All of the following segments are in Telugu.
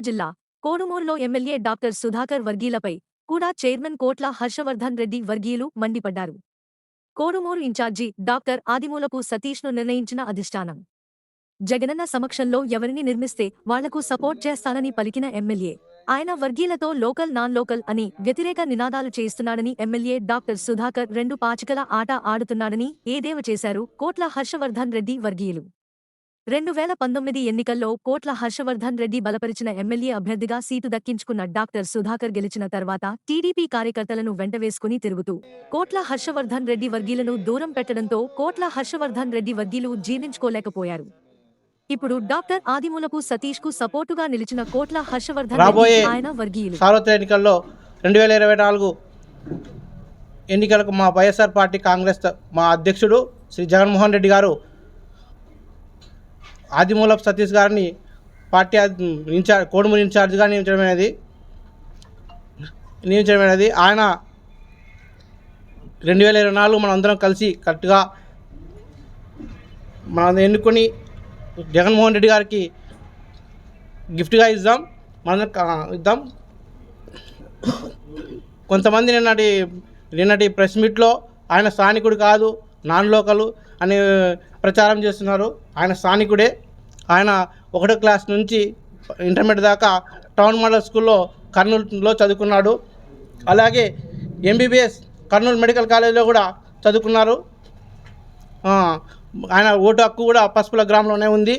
నెల్లూరు జిల్లా కోడుమూరులో ఎమ్మెల్యే డాక్టర్ సుధాకర్ వర్గీలపై కూడా చైర్మన్ కోట్ల హర్షవర్ధన్ రెడ్డి వర్గీయులు మండిపడ్డారు. Kodumuru in charge doctor Adimulapu సతీష్ను నిర్ణయించిన అధిష్టానం. జగనన్న సమక్షంలో ఎవరిని నిర్మిస్తే వాళ్ళకు సపోర్ట్ చేస్తానని పలికిన ఎమ్మెల్యే ఆయన వర్గీలతో లోకల్ నాన్ లోకల్ అని వ్యతిరేక నినాదాలు చేస్తున్నాడని ఎమ్మెల్యే డాక్టర్ సుధాకర్ రెండు పాచికల ఆట ఆడుతున్నాడని ఏదేవ చేశారు కోట్ల హర్షవర్ధన్ రెడ్డి వర్గీయులు. రెండు వేల పంతొమ్మిది ఎన్నికల్లో కోట్ల హర్షవర్ధన్ రెడ్డి బలపరిచిన ఎమ్మెల్యే అభ్యర్థిగా సీటు దక్కించుకున్న డాక్టర్ సుధాకర్ గెలిచిన తర్వాత టీడీపీ కార్యకర్తలను వెంటవేసుకుని తిరుగుతూ కోట్ల హర్షవర్ధన్ రెడ్డి వర్గీలను దూరం పెట్టడంతో కోట్ల హర్షవర్ధన్ రెడ్డి వర్గీలు జీర్ణించుకోలేకపోయారు. ఇప్పుడు డాక్టర్ ఆదిమూలపు సతీష్కు సపోర్టుగా నిలిచిన కోట్ల హర్షవర్ధన్ ఆయన వర్గీయులు. సార్వత్రిక ఎన్నికల్లో రెండు వేల ఇరవై నాలుగు ఎన్నికలకు మా వైఎస్ఆర్ పార్టీ కాంగ్రెస్ మా అధ్యక్షుడు శ్రీ జగన్మోహన్ రెడ్డి గారు ఆదిమూలపు సతీష్ గారిని పార్టీ ఇన్ఛార్జ్ కోడుమూరి ఇన్ఛార్జ్గా నియమించడమైనది నియమించడమైనది ఆయన రెండు వేల ఇరవై నాలుగు మనం అందరం కలిసి కరెక్ట్గా మనం ఎన్నుకొని జగన్మోహన్ రెడ్డి గారికి గిఫ్ట్గా ఇద్దాం. మనం ఇద్దాం. కొంతమంది నిన్నటి నిన్నటి ప్రెస్ మీట్లో ఆయన స్థానికుడు కాదు నాన్ లోకలు అని ప్రచారం చేస్తున్నారు. ఆయన స్థానికుడే. ఆయన ఒకటో క్లాస్ నుంచి ఇంటర్మీడియట్ దాకా టౌన్ మోడల్ స్కూల్లో కర్నూలులో చదువుకున్నాడు. అలాగే ఎంబీబీఎస్ కర్నూలు మెడికల్ కాలేజీలో కూడా చదువుకున్నారు. ఆయన ఓటు హక్కు కూడా పసుపుల గ్రామంలోనే ఉంది.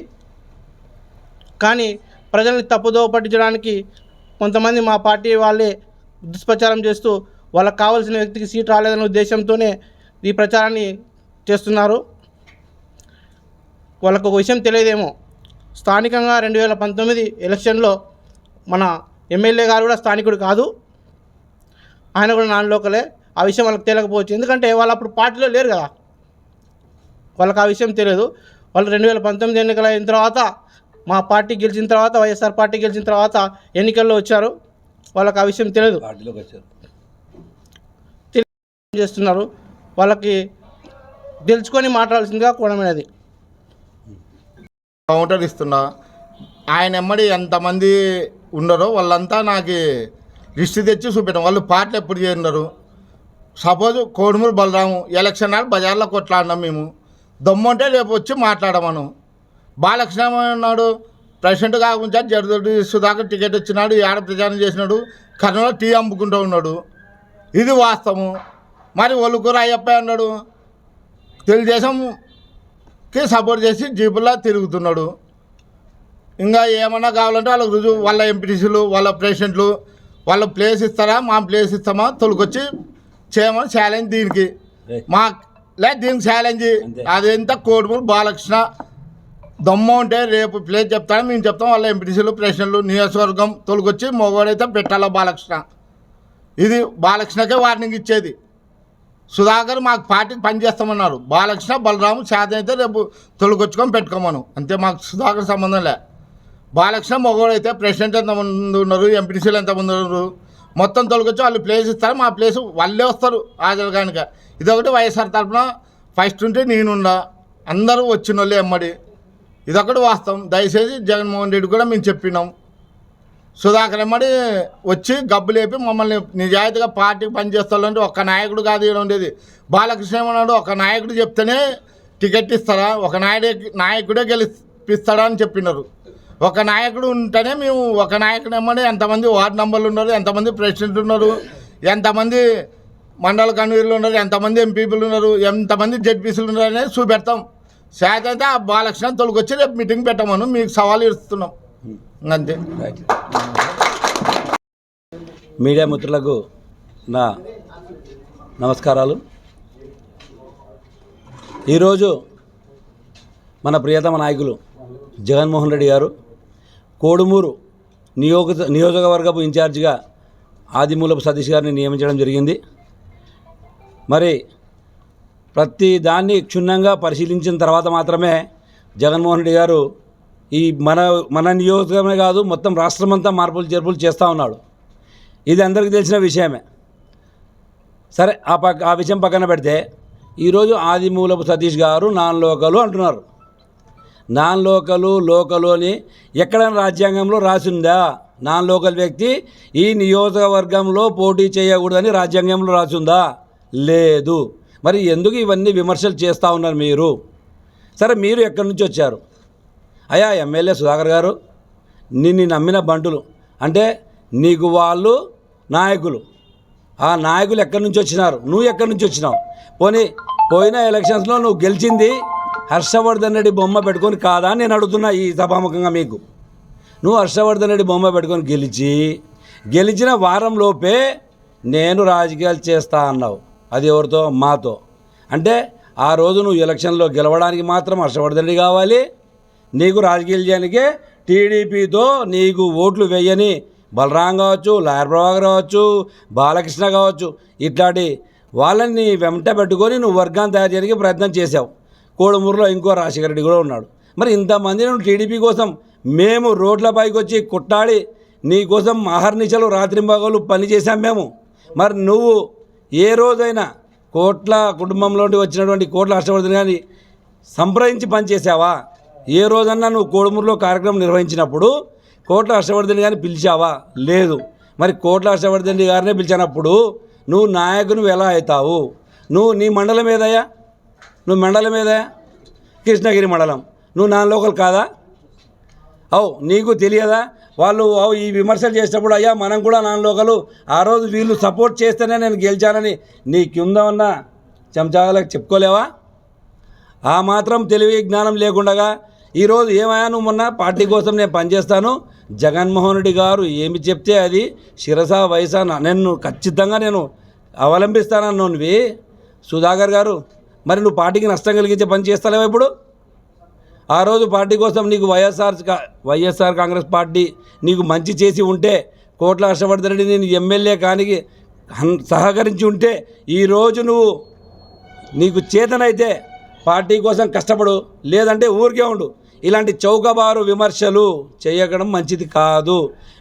కానీ ప్రజల్ని తప్పుదోవ పట్టించడానికి కొంతమంది మా పార్టీ వాళ్ళే దుష్ప్రచారం చేస్తూ వాళ్ళకి కావాల్సిన వ్యక్తికి సీట్ రాలేదనే ఉద్దేశంతోనే ఈ ప్రచారాన్ని చేస్తున్నారు. వాళ్ళకు ఒక విషయం తెలియదేమో. స్థానికంగా రెండు వేల పంతొమ్మిది ఎలక్షన్లో మన ఎమ్మెల్యే గారు కూడా స్థానికుడు కాదు. ఆయన కూడా నాన్ లోకలే. ఆ విషయం వాళ్ళకి తెలియకపోవచ్చు. ఎందుకంటే వాళ్ళు అప్పుడు పార్టీలో లేరు కదా. వాళ్ళకి ఆ విషయం తెలియదు. వాళ్ళు రెండు వేల పంతొమ్మిది ఎన్నికలు అయిన తర్వాత మా పార్టీ గెలిచిన తర్వాత వైఎస్ఆర్ పార్టీ గెలిచిన తర్వాత ఎన్నికల్లో వచ్చారు. వాళ్ళకి ఆ విషయం తెలియదు. పార్టీలోకి వచ్చారు. చేస్తున్నారు? వాళ్ళకి తెలుసుకొని మాట్లాడాల్సిందిగా కోణమైనది కౌంటర్ ఇస్తున్నా. ఆయన ఎమ్మడి ఎంతమంది ఉన్నారో వాళ్ళంతా నాకు లిస్ట్ తెచ్చి చూపెట్టాం. వాళ్ళు పాటలు ఎప్పుడు చేరినారు? సపోజ్ కోడుమూరు బలరాము ఎలక్షన్ నాడు బజార్లో కొట్లాడినాం మేము. దమ్ముంటే రేపు వచ్చి మాట్లాడమను. బాలకృష్ణ ఉన్నాడు ప్రెసిడెంట్ కాకుండా జడదొడ్డి సుధాకర్ టికెట్ వచ్చినాడు ఏడ ప్రచారం చేసినాడు కర్నూలు టీ అమ్ముకుంటూ ఉన్నాడు. ఇది వాస్తవం మరి ఒళ్ళుకూర అయ్యప్ప అన్నాడు. తెలుగుదేశంకి సపోర్ట్ చేసి జీపులా తిరుగుతున్నాడు. ఇంకా ఏమన్నా కావాలంటే వాళ్ళకి రుజువు వాళ్ళ ఎంపీటీసీలు వాళ్ళ ప్రెసిడెంట్లు వాళ్ళ ప్లేస్ ఇస్తారా మా ప్లేస్ ఇస్తామా తొలగొచ్చి చేయమని ఛాలెంజ్ దీనికి. మా లే దీనికి ఛాలెంజ్. అదెంత కోడుమూరు బాలకృష్ణ దమ్ము ఉంటే రేపు ప్లేస్ చెప్తాను మేము చెప్తాం వాళ్ళ ఎంపీటీసీలు ప్రెసిడెంట్లు నియోజకవర్గం తొలగొచ్చి మొగోడైతే పెట్టాలా బాలకృష్ణ. ఇది బాలకృష్ణకే వార్నింగ్ ఇచ్చేది. సుధాకర్ మాకు పార్టీకి పనిచేస్తామన్నారు బాలకృష్ణ బలరాము చేతనైతే అయితే రేపు తొలగొచ్చుకొని పెట్టుకోమను. అంతే మాకు సుధాకర్ సంబంధం లే. బాలకృష్ణ మగవాడు అయితే ప్రెసిడెంట్ ఎంతమంది ఉన్నారు ఎంపీటీసీలు ఎంతమంది ఉన్నారు. మొత్తం తొలగొచ్చి వాళ్ళు ప్లేస్ ఇస్తారు. మా ప్లేస్ వాళ్ళే వస్తారు హాజరు కనుక. ఇదొకటి వైఎస్ఆర్ తరఫున ఫస్ట్ ఉంటే నేనుండా అందరూ వచ్చిన వాళ్ళే ఎమ్మడి. ఇదొకటి వాస్తవం. దయచేసి జగన్మోహన్ రెడ్డి కూడా మేము చెప్పినాం. సుధాకర్ ఎమ్మడి వచ్చి గబ్బు లేపి మమ్మల్ని నిజాయితీగా పార్టీకి పనిచేస్తాడంటే ఒక్క నాయకుడు కాదు ఇక్కడ ఉండేది. బాలకృష్ణ ఏమన్నాడు ఒక నాయకుడు చెప్తేనే టికెట్ ఇస్తారా? ఒక నాయుడే నాయకుడే గెలిపిస్తాడా అని చెప్పినారు. ఒక నాయకుడు ఉంటేనే మేము ఒక నాయకుడు ఎమ్మడి ఎంతమంది వార్డు నెంబర్లు ఉన్నారు ఎంతమంది ప్రెసిడెంట్ ఉన్నారు ఎంతమంది మండల కన్వీనర్లు ఉన్నారు ఎంతమంది ఎంపీపీలు ఉన్నారు ఎంతమంది జడ్పీసీలు ఉన్నారు అనేది చూపెడతాం. శాత అయితే ఆ బాలకృష్ణ తొలగొచ్చి రేపు మీటింగ్ పెట్టమను మీకు సవాలు ఇస్తున్నాం. అంతే. మీడియా మిత్రులకు నా నమస్కారాలు. ఈరోజు మన ప్రియతమ నాయకులు జగన్మోహన్ రెడ్డి గారు కోడుమూరు నియోగ నియోజకవర్గపు ఇన్ఛార్జిగా ఆదిమూలపు సతీష్ గారిని నియమించడం జరిగింది. మరి ప్రతి దాన్ని క్షుణ్ణంగా పరిశీలించిన తర్వాత మాత్రమే జగన్మోహన్ రెడ్డి గారు ఈ మన మన నియోజకమే కాదు మొత్తం రాష్ట్రమంతా మార్పులు చేర్పులు చేస్తూ ఉన్నాడు. ఇది అందరికీ తెలిసిన విషయమే. సరే ఆ పక్క ఆ విషయం పక్కన పెడితే ఈరోజు ఆదిమూలపు సతీష్ గారు నాన్ లోకలు అంటున్నారు. నాన్ లోకలు లోకలు అని ఎక్కడైనా రాజ్యాంగంలో రాసిందా? నాన్ లోకల్ వ్యక్తి ఈ నియోజకవర్గంలో పోటీ చేయకూడదని రాజ్యాంగంలో రాసుందా? లేదు. మరి ఎందుకు ఇవన్నీ విమర్శలు చేస్తూ ఉన్నారు మీరు? సరే మీరు ఎక్కడి నుంచి వచ్చారు? అయ్యా ఎమ్మెల్యే సుధాకర్ గారు నిన్ను నమ్మిన బంటులు. అంటే నీకు వాళ్ళు నాయకులు. ఆ నాయకులు ఎక్కడి నుంచి వచ్చినారు? నువ్వు ఎక్కడి నుంచి వచ్చినావు? పోనీ పోయిన ఎలక్షన్స్లో నువ్వు గెలిచింది హర్షవర్ధన్ రెడ్డి బొమ్మ పెట్టుకొని కాదా అని నేను అడుగుతున్నా ఈ సభాముఖంగా మీకు. నువ్వు హర్షవర్ధన్ రెడ్డి బొమ్మ పెట్టుకొని గెలిచి గెలిచిన వారం లోపే నేను రాజకీయాలు చేస్తా అన్నావు. అది ఎవరితో? మాతో. అంటే ఆ రోజు నువ్వు ఎలక్షన్లో గెలవడానికి మాత్రం హర్షవర్ధన్ రెడ్డి కావాలి నీకు రాజకీయాలు చేయడానికే టీడీపీతో నీకు ఓట్లు వేయని బలరాం కావచ్చు లాయర్ ప్రభాకర్ కావచ్చు బాలకృష్ణ కావచ్చు ఇట్లాంటి వాళ్ళని వెంట పెట్టుకొని నువ్వు వర్గాన్ని తయారు చేయడానికి ప్రయత్నం చేశావు. కోడుమూరులో ఇంకో రాజశేఖర రెడ్డి కూడా ఉన్నాడు. మరి ఇంతమంది నువ్వు టీడీపీ కోసం మేము రోడ్లపైకి వచ్చి కొట్టాడి నీ కోసం అహర్నిశలు రాత్రింబగలు పని చేశాం మేము. మరి నువ్వు ఏ రోజైనా కోట్ల కుటుంబంలో వచ్చినటువంటి కోట్ల హర్షవర్ధన్ కానీ సంప్రదించి పనిచేసావా ఏ రోజన్నా నువ్వు కోడుమూరులో కార్యక్రమం నిర్వహించినప్పుడు కోట్ల హర్షవర్ధన్ గారిని పిలిచావా? లేదు. మరి కోట్ల హర్షవర్ధన్ గారినే పిలిచినప్పుడు నువ్వు నాయకుని ఎలా అవుతావు? నువ్వు నీ మండలం ఏదయ్యా? నువ్వు మండలం ఏదయ్యా? కృష్ణగిరి మండలం. నువ్వు నా లోకల్ కాదా? అవు నీకు తెలియదా? వాళ్ళు అవు ఈ విమర్శలు చేసినప్పుడు అయ్యా మనం కూడా నా లోకలు. ఆ రోజు వీళ్ళు సపోర్ట్ చేస్తేనే నేను గెలిచానని. నీకుందామన్నా చెంచాలకు చెప్పుకోలేవా? ఆ మాత్రం తెలివి జ్ఞానం లేకుండగా ఈరోజు ఏమయ్యా నువ్వు మొన్న పార్టీ కోసం నేను పనిచేస్తాను? జగన్మోహన్ రెడ్డి గారు ఏమి చెప్తే అది? శిరస వయస నేను ఖచ్చితంగా నేను అవలంబిస్తానన్నోనివి సుధాకర్ గారు మరి నువ్వు పార్టీకి నష్టం కలిగించే పని చేస్తావా ఇప్పుడు? ఆ రోజు పార్టీ కోసం నీకు వైఎస్ఆర్ వైఎస్ఆర్ కాంగ్రెస్ పార్టీ నీకు మంచి చేసి ఉంటే కోట్ల హర్షవర్ధన్ రెడ్డి నేను ఎమ్మెల్యే కానికి సహకరించి ఉంటే ఈరోజు నువ్వు నీకు చేతనైతే పార్టీ కోసం కష్టపడు లేదంటే ఊరికే ఉండు. ఇలాంటి చౌకబారు విమర్శలు చేయడం మంచిది కాదు.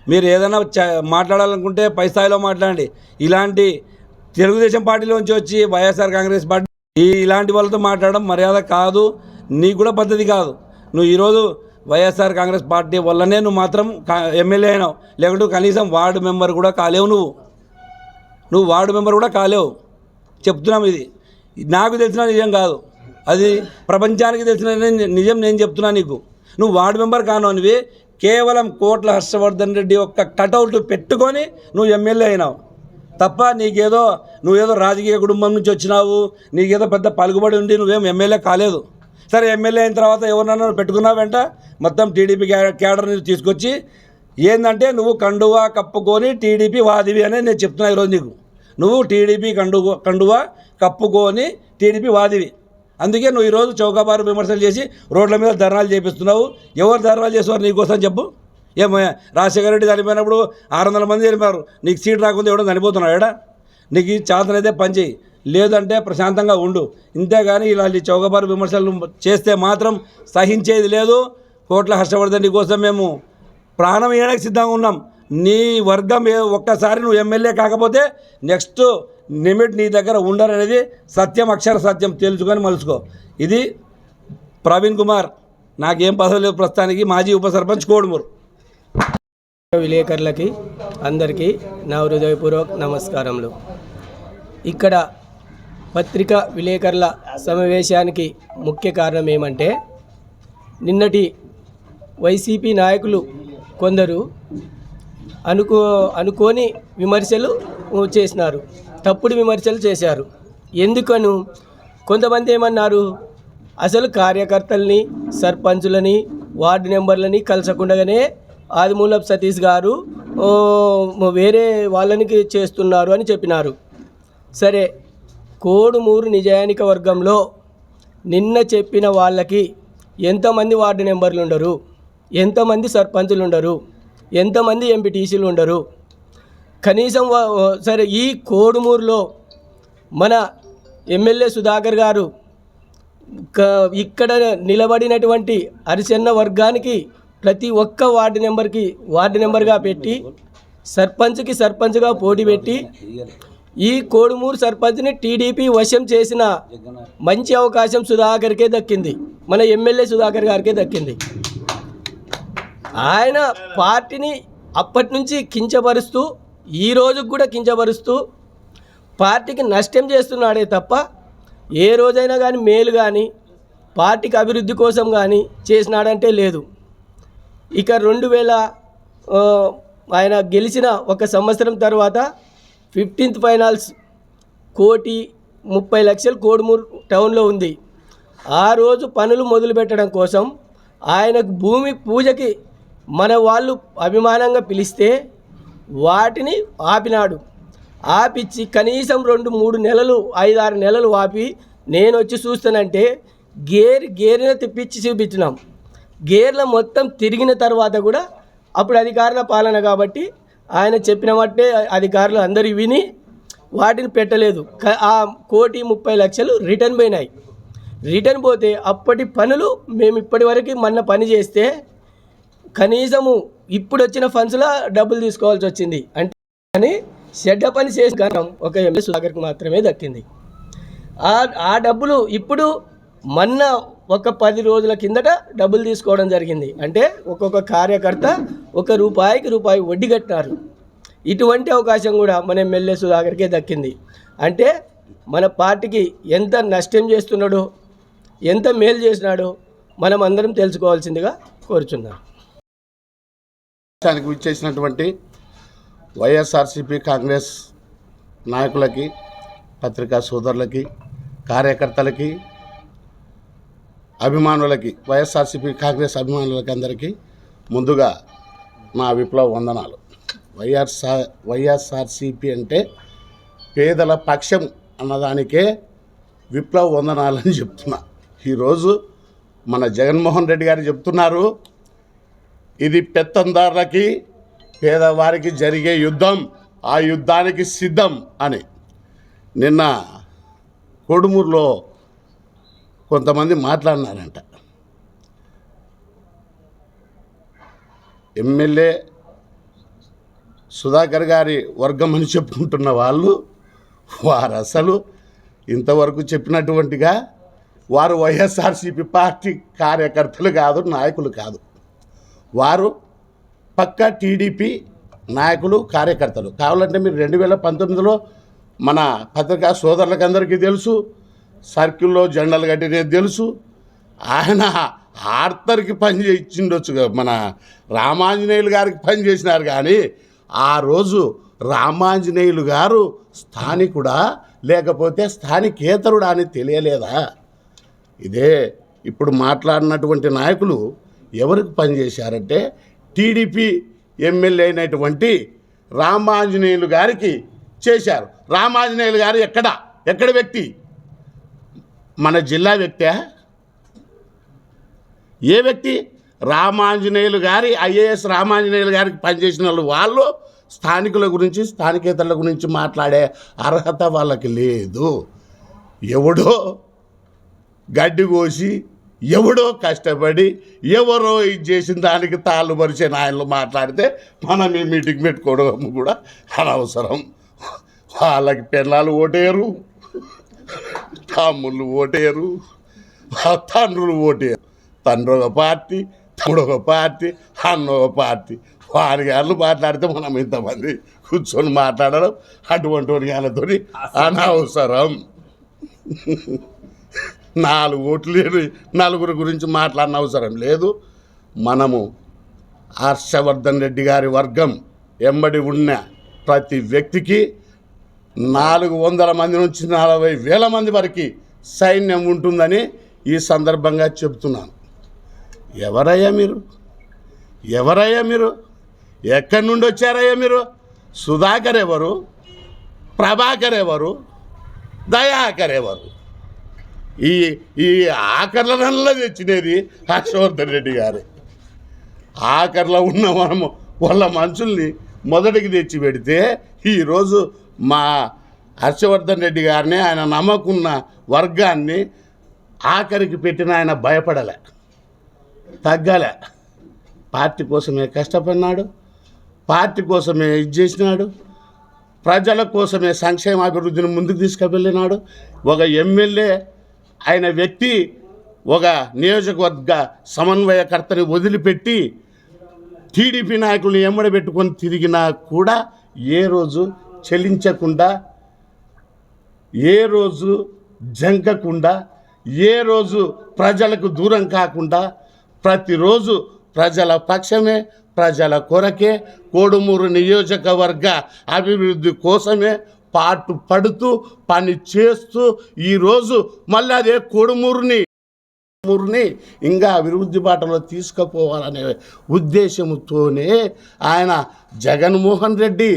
మీరు ఏదైనా చ మాట్లాడాలనుకుంటే పై స్థాయిలో మాట్లాడండి. ఇలాంటి తెలుగుదేశం పార్టీలోంచి వచ్చి వైఎస్ఆర్ కాంగ్రెస్ పార్టీ ఈ ఇలాంటి వాళ్ళతో మాట్లాడడం మర్యాద కాదు. నీకు కూడా పద్ధతి కాదు. నువ్వు ఈరోజు వైఎస్ఆర్ కాంగ్రెస్ పార్టీ వల్లనే నువ్వు మాత్రం ఎమ్మెల్యే అయినావు. లేకుంటే కనీసం వార్డు మెంబర్ కూడా కాలేవు నువ్వు. నువ్వు వార్డు మెంబర్ కూడా కాలేవు. చెప్తున్నాం ఇది. నాకు తెలిసిన నిజం కాదు. అది ప్రపంచానికి తెలిసిన నిజం నేను చెప్తున్నా నీకు. నువ్వు వార్డు మెంబర్ కానోనివి కేవలం కోట్ల హర్షవర్ధన్ రెడ్డి యొక్క కటౌట్ పెట్టుకొని నువ్వు ఎమ్మెల్యే అయినావు. తప్ప నీకేదో నువ్వేదో రాజకీయ కుటుంబం నుంచి వచ్చినావు నీకేదో పెద్ద పలుకుబడి ఉండి నువ్వేం ఎమ్మెల్యే కాలేదు. సరే ఎమ్మెల్యే అయిన తర్వాత ఎవరినన్నా పెట్టుకున్నావంట? మొత్తం టీడీపీ క్యాడర్ని తీసుకొచ్చి ఏంటంటే నువ్వు కండువా కప్పుకొని టీడీపీ వాదివి అని నేను చెప్తున్నా ఈరోజు నీకు. నువ్వు టీడీపీ కండు కండువా కప్పుకొని టీడీపీ వాదివి. అందుకే నువ్వు ఈరోజు చౌకాబారు విమర్శలు చేసి రోడ్ల మీద ధర్నాలు చేపిస్తున్నావు. ఎవరు ధర్నాలు చేసేవారు నీకోసం చెప్పు. ఏమో రాజశేఖర రెడ్డి చనిపోయినప్పుడు ఆరు వందల మంది చనిపోయారు. నీకు సీట్ రాకుండా ఎవడో చనిపోతున్నాడు ఏడా? నీకు చేతనైతే పని చేయి. లేదంటే ప్రశాంతంగా ఉండు. ఇంతేగాని ఇలాంటి చౌకబారు విమర్శలు చేస్తే మాత్రం సహించేది లేదు. కోట్ల హర్షవర్ధన్ కోసం మేము ప్రాణం వేయడానికి సిద్ధంగా ఉన్నాం. నీ వర్గం ఒక్కసారి నువ్వు ఎమ్మెల్యే కాకపోతే నెక్స్ట్ నిమిట్ నీ దగ్గర ఉండరనేది సత్యం అక్షర సత్యం తెలుసుకొని మలుచుకో. ఇది ప్రవీణ్ కుమార్. నాకేం పదవి లేదు ప్రస్తుతానికి. మాజీ ఉప సర్పంచ్ కోడుమూరు. విలేకరులకి అందరికీ నా హృదయపూర్వక నమస్కారములు. ఇక్కడ పత్రిక విలేకరుల సమావేశానికి ముఖ్య కారణం ఏమంటే నిన్నటి వైసీపీ నాయకులు కొందరు అనుకో అనుకోని విమర్శలు చేసినారు. తప్పుడు విమర్శలు చేశారు. ఎందుకను? కొంతమంది ఏమన్నారు? అసలు కార్యకర్తల్ని సర్పంచులని వార్డు నెంబర్లని కలసకుండగానే ఆదిమూలపు సతీష్ గారు వేరే వాళ్ళనికి చేస్తున్నారు అని చెప్పినారు. సరే కోడుమూరు నిజానిక వర్గంలో నిన్న చెప్పిన వాళ్ళకి ఎంతమంది వార్డు నెంబర్లు ఉండరు ఎంతమంది సర్పంచులు ఉండరు ఎంతమంది ఎంపీటీసీలు ఉండరు కనీసం సరే ఈ కోడుమూరులో మన ఎమ్మెల్యే సుధాకర్ గారు క- ఇక్కడ నిలబడినటువంటి అరిసెన్న వర్గానికి ప్రతి ఒక్క వార్డు నెంబర్కి వార్డు నెంబర్గా పెట్టి సర్పంచ్కి సర్పంచ్గా పోటీ పెట్టి ఈ కోడుమూరు సర్పంచ్ని టీడీపీ వశం చేసిన మంచి అవకాశం సుధాకర్కే దక్కింది. మన ఎమ్మెల్యే సుధాకర్ గారికే దక్కింది. ఆయన పార్టీని అప్పటి నుంచి కించపరుస్తూ ఈ రోజుకు కూడా కించపరుస్తూ పార్టీకి నష్టం చేస్తున్నాడే తప్ప ఏ రోజైనా కానీ మేలు కానీ పార్టీకి అభివృద్ధి కోసం కానీ చేసినాడంటే లేదు. ఇక రెండు వేల ఆయన గెలిచిన ఒక సంవత్సరం తర్వాత ఫిఫ్టీన్త్ ఫైనల్స్ కోటి ముప్పై లక్షలు కోడుమూరు టౌన్లో ఉంది. ఆ రోజు పనులు మొదలుపెట్టడం కోసం ఆయనకు భూమి పూజకి మన వాళ్ళు అభిమానంగా పిలిస్తే వాటిని ఆపినాడు. ఆపిచ్చి కనీసం రెండు మూడు నెలలు ఐదారు నెలలు ఆపి నేను వచ్చి చూస్తానంటే గేర్ గేర్ని తెప్పించి చూపించినాం. గేర్ల మొత్తం తిరిగిన తర్వాత కూడా అప్పుడు అధికారుల పాలన కాబట్టి ఆయన చెప్పిన మట్టే అధికారులు అందరూ విని వాటిని పెట్టలేదు. ఆ కోటి ముప్పై లక్షలు రిటర్న్ పోయినాయి. రిటర్న్ పోతే అప్పటి పనులు మేము ఇప్పటి వరకు మొన్న పని చేస్తే కనీసము ఇప్పుడు వచ్చిన ఫండ్స్లో డబ్బులు తీసుకోవాల్సి వచ్చింది. అంటే కానీ చెడ్డ పని చేసిన కారణం ఒక ఎంఎస్ సుధాకర్కి మాత్రమే దక్కింది. ఆ ఆ డబ్బులు ఇప్పుడు మొన్న ఒక పది రోజుల కిందట డబ్బులు తీసుకోవడం జరిగింది. అంటే ఒక్కొక్క కార్యకర్త ఒక రూపాయికి రూపాయి వడ్డీ కట్టినారు. ఇటువంటి అవకాశం కూడా మన ఎమ్మెల్యే సుధాకర్కే దక్కింది. అంటే మన పార్టీకి ఎంత నష్టం చేస్తున్నాడో ఎంత మేలు చేసినాడో మనం అందరం తెలుసుకోవాల్సిందిగా కోరుచున్నాను దేశానికి విచ్చేసినటువంటి వైఎస్ఆర్సీపీ కాంగ్రెస్ నాయకులకి పత్రికా సోదరులకి కార్యకర్తలకి అభిమానులకి వైఎస్ఆర్సీపీ కాంగ్రెస్ అభిమానులకి అందరికీ ముందుగా నా విప్లవ వందనాలు. వైఎస్ఆర్ వైఎస్ఆర్సీపీ అంటే పేదల పక్షం అన్నదానికే విప్లవ వందనాలని చెప్తున్నా. ఈరోజు మన జగన్మోహన్ రెడ్డి గారు చెప్తున్నారు ఇది పెత్తందారులకి పేదవారికి జరిగే యుద్ధం ఆ యుద్ధానికి సిద్ధం అని. నిన్న కొడుమూరులో కొంతమంది మాట్లాడినారంట. ఎమ్మెల్యే సుధాకర్ గారి వర్గం అని చెప్పుకుంటున్న వాళ్ళు వారు అసలు ఇంతవరకు చెప్పినటువంటిగా వారు వైఎస్ఆర్సీపీ పార్టీ కార్యకర్తలు కాదు నాయకులు కాదు. వారు పక్క టీడీపీ నాయకులు కార్యకర్తలు. కావాలంటే మీరు రెండు వేల పంతొమ్మిదిలో మన పత్రికా సోదరులకు అందరికీ తెలుసు సర్కిల్లో జెండాలు కట్టినది తెలుసు. ఆయన ఆర్తర్కి పని చేయించిండొచ్చు కదా, మన రామాంజనేయులు గారికి పని చేసినారు కానీ ఆ రోజు రామాంజనేయులు గారు స్థానికుడా లేకపోతే స్థానికేతరుడా అని తెలియలేదా? ఇదే ఇప్పుడు మాట్లాడినటువంటి నాయకులు ఎవరికి పనిచేశారంటే టీడీపీ ఎమ్మెల్యే అయినటువంటి రామాంజనేయులు గారికి చేశారు. రామాంజనేయులు గారు ఎక్కడ? ఎక్కడ వ్యక్తి? మన జిల్లా వ్యక్తే? ఏ వ్యక్తి? రామాంజనేయులు గారి ఐఏఎస్ రామాంజనేయులు గారికి పనిచేసిన వాళ్ళు వాళ్ళు స్థానికుల గురించి స్థానికేతరుల గురించి మాట్లాడే అర్హత వాళ్ళకి లేదు. ఎవడో గడ్డి కోసి ఎవడో కష్టపడి ఎవరో ఇది చేసిన దానికి తాళ్ళు పరిచే నాయనలు మాట్లాడితే మనం ఈ మీటింగ్ పెట్టుకోవడం కూడా అనవసరం. వాళ్ళకి పిల్లలు ఓటేరు తమ్ముళ్ళు ఓటేరు తండ్రులు ఓటేరు తండ్రి ఒక పార్టీ తమ్ముడు ఒక పార్టీ అన్న ఒక పార్టీ. వారి గారు మాట్లాడితే మనం ఇంతమంది కూర్చొని మాట్లాడడం అటువంటి వారి గారితో అనవసరం. నాలుగు ఓట్లు లేని నలుగురు గురించి మాట్లాడిన అవసరం లేదు. మనము హర్షవర్ధన్ రెడ్డి గారి వర్గం ఎంబడి ఉన్న ప్రతి వ్యక్తికి నాలుగు వందల మంది నుంచి నలభై వేల మంది వరకు సైన్యం ఉంటుందని ఈ సందర్భంగా చెప్తున్నాను. ఎవరయ్యా మీరు? ఎవరయ్యా మీరు? ఎక్కడి నుండి వచ్చారయ్యా మీరు? సుధాకర్ ఎవరు? ప్రభాకర్ ఎవరు? దయాకర్ ఎవరు? ఈ ఈ ఆకర్లనల్లా తెచ్చినది హర్షవర్ధన్ రెడ్డి గారే. ఆఖరిలో ఉన్న మనము వాళ్ళ మనుషుల్ని మొదటికి తెచ్చి పెడితే ఈరోజు మా హర్షవర్ధన్ రెడ్డి గారిని ఆయన నమ్మకున్న వర్గాన్ని ఆఖరికి పెట్టిన ఆయన భయపడలే తగ్గలే. పార్టీ కోసమే కష్టపడినాడు పార్టీ కోసమే ఇది చేసినాడు ప్రజల కోసమే సంక్షేమ అభివృద్ధిని ముందుకు తీసుకువెళ్ళినాడు. ఒక ఎమ్మెల్యే ఆయన వ్యక్తి ఒక నియోజకవర్గ సమన్వయకర్తని వదిలిపెట్టి టీడీపీ నాయకులను ఎమ్మడబెట్టుకొని తిరిగినా కూడా ఏ రోజు చెలించకుండా ఏ రోజు జంకకుండా ఏ రోజు ప్రజలకు దూరం కాకుండా ప్రతిరోజు ప్రజల పక్షమే ప్రజల కొరకే కోడుమూరు నియోజకవర్గ అభివృద్ధి కోసమే పాటు పడుతూ పని చేస్తూ ఈరోజు మళ్ళీ అదే కొడుమూరుని మురిని ఇంకా అభివృద్ధి బాటలో తీసుకుపోవాలనే ఉద్దేశంతోనే ఆయన జగన్మోహన్ రెడ్డి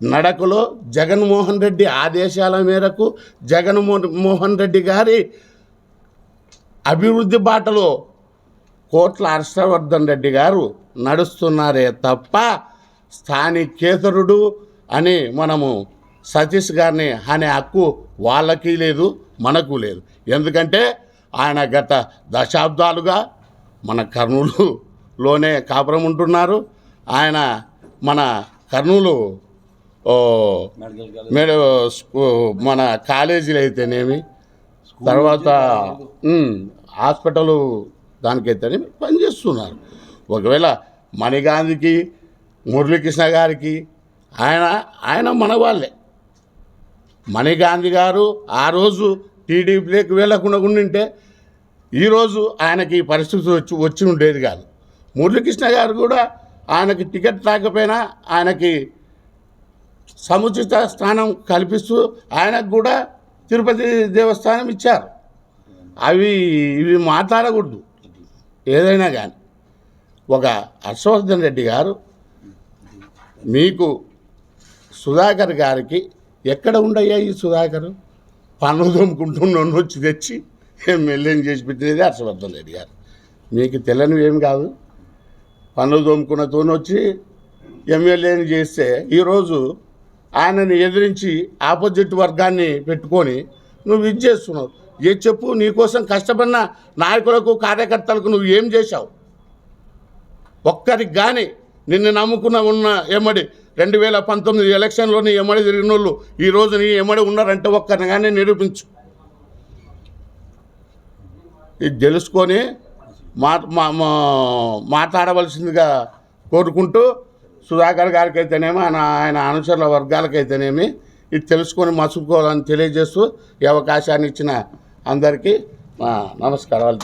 నడకలో జగన్మోహన్ రెడ్డి ఆదేశాల మేరకు జగన్మోహన్ మోహన్ రెడ్డి గారి అభివృద్ధి బాటలో కోట్ల హర్షవర్ధన్ రెడ్డి గారు నడుస్తున్నారే తప్ప స్థానికేతరుడు అని మనము సతీష్ గారిని అనే హక్కు వాళ్ళకి లేదు మనకు లేదు. ఎందుకంటే ఆయన గత దశాబ్దాలుగా మన కర్నూలులోనే కాపురం ఉంటున్నారు. ఆయన మన కర్నూలు మేడ స్కూ- మన కాలేజీలు అయితేనేమి తర్వాత హాస్పిటల్ దానికైతేనేమి పనిచేస్తున్నారు. ఒకవేళ మణిగాంధీకి మురళీకృష్ణ గారికి ఆయన ఆయన మన వాళ్ళే. మణిగాంధీ గారు ఆ రోజు టీడీపీలోకి వెళ్ళకుండా ఉండింటే ఈరోజు ఆయనకి ఈ పరిస్థితి వచ్చి వచ్చి ఉండేది కాదు. మురళీకృష్ణ గారు కూడా ఆయనకి టికెట్ రాకపోయినా ఆయనకి సముచిత స్థానం కల్పిస్తూ ఆయనకు కూడా తిరుపతి దేవస్థానం ఇచ్చారు. అవి ఇవి మాట్లాడకూడదు. ఏదైనా కానీ ఒక హర్షవర్ధన్ రెడ్డి గారు మీకు సుధాకర్ గారికి ఎక్కడ ఉండయ్యా ఈ సుధాకర్? పనులు తోముకుంటున్న వచ్చి తెచ్చి ఎమ్మెల్యేని చేసి పెట్టినది హర్షవర్ధన్ రెడ్డి గారు. మీకు తెలియనివి ఏం కాదు. పనులు తోముకున్నతో వచ్చి ఎమ్మెల్యేని చేస్తే ఈరోజు ఆయనని ఎదిరించి ఆపోజిట్ వర్గాన్ని పెట్టుకొని నువ్వు ఇది చేస్తున్నావు. ఏ చెప్పు నీకోసం కష్టపడిన నాయకులకు కార్యకర్తలకు నువ్వు ఏం చేశావు? ఒక్కరికి కానీ నిన్ను నమ్ముకున్న ఉన్న ఎమ్మడి రెండు వేల పంతొమ్మిది ఎలక్షన్లో నీ ఎమ్మడి తిరిగిన వాళ్ళు ఈరోజు నీ ఎమ్మడి ఉన్నారంటే ఒక్కరిని కానీ నిరూపించు. ఇది తెలుసుకొని మా మాట్లాడవలసిందిగా కోరుకుంటూ సుధాకర్ గారికి అయితేనేమి ఆయన ఆయన అనుచరుల వర్గాలకైతేనేమి ఇది తెలుసుకొని మసుకోవాలని తెలియజేస్తూ ఈ అవకాశాన్ని ఇచ్చిన అందరికీ నమస్కారాలు.